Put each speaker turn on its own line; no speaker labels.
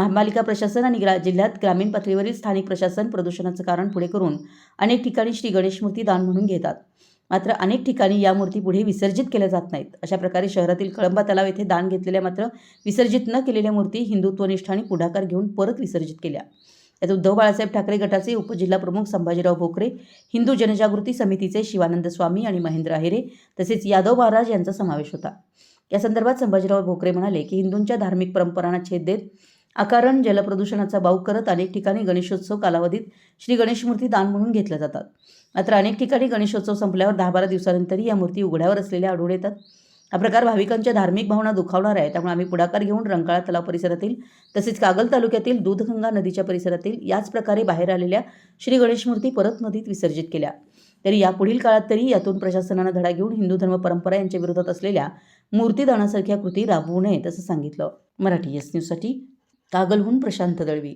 महापालिका प्रशासन आणि ग्रा जिल्ह्यात ग्रामीण पातळीवरील स्थानिक प्रशासन प्रदूषणाचं कारण पुढे करून अनेक ठिकाणी श्री गणेश मूर्ती दान म्हणून घेतात. मात्र अनेक ठिकाणी या मूर्ती पुढे विसर्जित केल्या जात नाहीत. अशा प्रकारे शहरातील कळंबा तलाव येथे दान घेतलेल्या मात्र विसर्जित न केलेल्या मूर्ती हिंदुत्वनिष्ठ आणि पुढाकार घेऊन परत विसर्जित केल्या. यात उद्धव बाळासाहेब ठाकरे गटाचे उपजिल्हा प्रमुख संभाजीराव भोकरे हिंदू जनजागृती समितीचे शिवानंद स्वामी आणि महेंद्र अहिरे तसेच यादव महाराज यांचा समावेश होता. या संदर्भात संभाजीराव भोकरे म्हणाले की हिंदूंच्या धार्मिक परंपरांना छेद देत अकारण जलप्रदूषणाचा बाऊ करत अनेक ठिकाणी गणेशोत्सव कालावधीत श्री गणेश मूर्ती दान म्हणून घेतल्या जातात. मात्र अनेक ठिकाणी गणेशोत्सव संपल्यावर दहा बारा दिवसानंतरही या मूर्ती उघड्यावर असलेल्या आढळून येतात. हा प्रकार भाविकांच्या धार्मिक भावना दुखावणार आहे. त्यामुळे आम्ही पुढाकार घेऊन रंकाळा तलाव परिसरातील तसेच कागल तालुक्यातील दूधगंगा नदीच्या परिसरातील याच प्रकारे बाहेर आलेल्या श्री गणेश मूर्ती परत नदीत विसर्जित केल्या. तरी यापुढील काळात तरी यातून प्रशासनानं धडा घेऊन हिंदू धर्म परंपरा यांच्या विरोधात असलेल्या मूर्तीदानासारख्या कृती राबवू नयेत असं सांगितलं. मराठी एस न्यूजसाठी कागलहून प्रशांत दळवी.